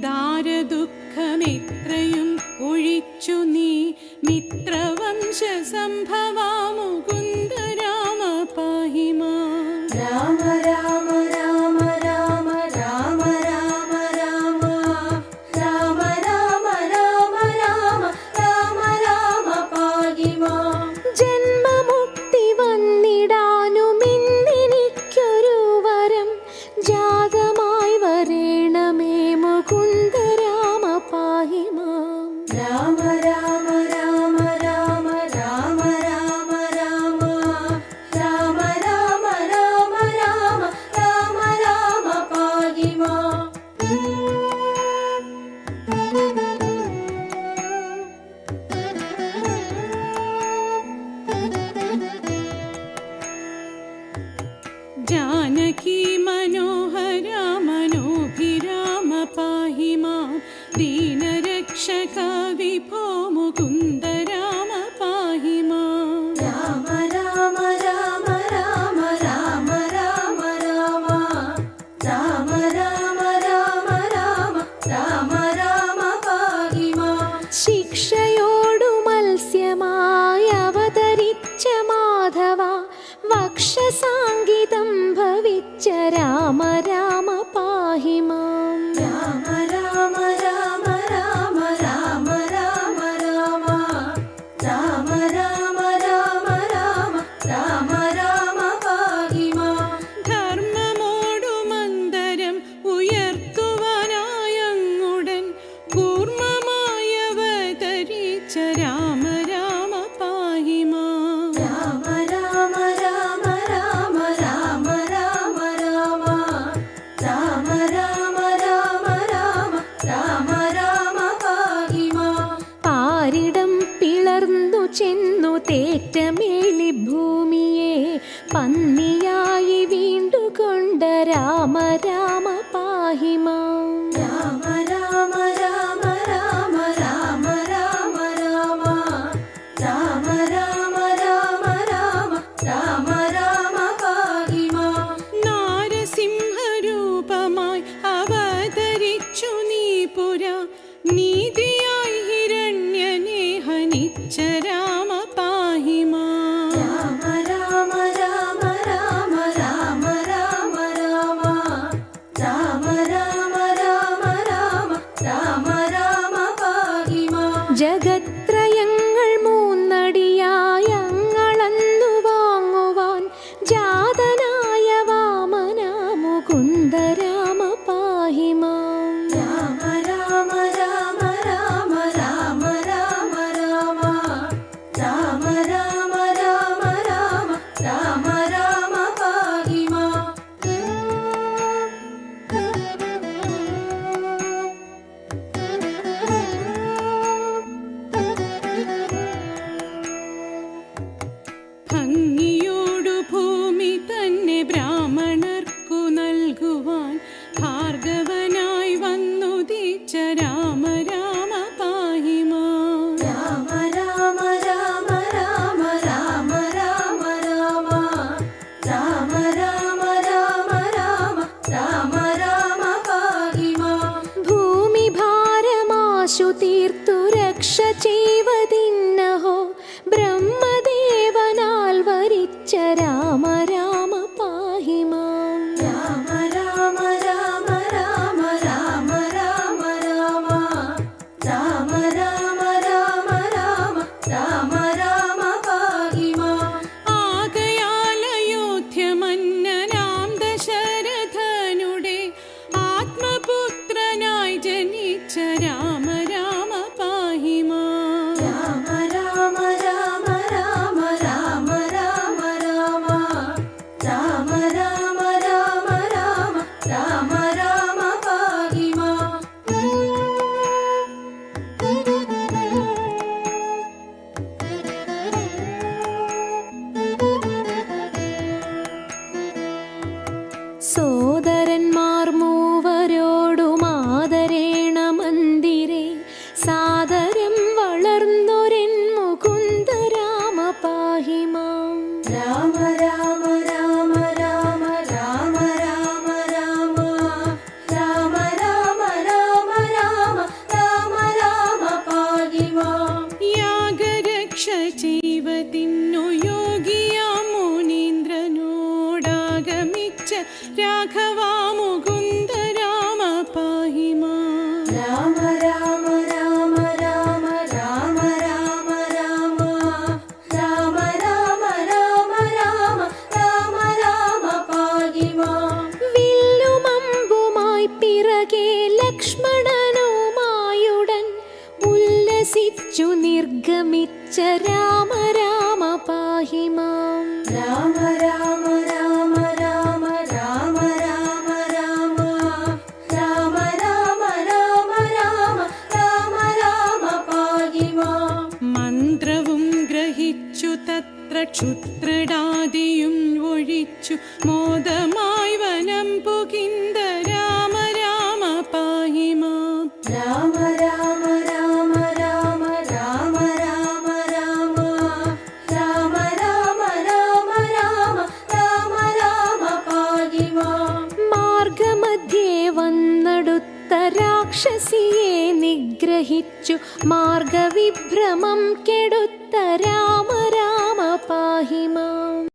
ദാരദുഃഖമിത്രയും ഒഴിച്ചു നീ. മിത്രവംശ സംഭവാ മുകുന്ദ രാമ പാഹിമാ രാമ രാമ രാമ പാഹി മാം രാമ രാമ രാമ രാമ രാമ രാമ രാമ രാമ രാമ രാമ രാമ രാമ രാമ പാഹി മാം നാരസിംഹരൂപമായി അവതരിച്ചു നീ പുര നീതിയായി ഹിരണ്യനെ ഹനിച്ചരാ പശു തീർത്തു രക്ഷ ചെയ്വതീ. രാഘവാ മുകുന്ദ രാമ പാഹിമ രാമ രാമ രാമ രാമ ഉല്ലസിച്ചു നിർഗമിച്ച രാമ രാമ പാഹിമാം രാമ രാമ ക്ഷുത്രടാദിയും ഒഴിച്ചു മോദമായി വനം പുകിന്ദ രാമ രാമ പാഹിമാ രാമ രാമ രാമ രാമ രാമ രാമ രാമ രാമ രാമ രാമ രാമ രാമ രാമ പാഹിമാ മാർഗമധ്യേ വന്നടുത്ത രാക്ഷസിയെ നിഗ്രഹിച്ചു മാർഗവിഭ്രമം കെടുത്ത രാമ രാമ पाहि माम्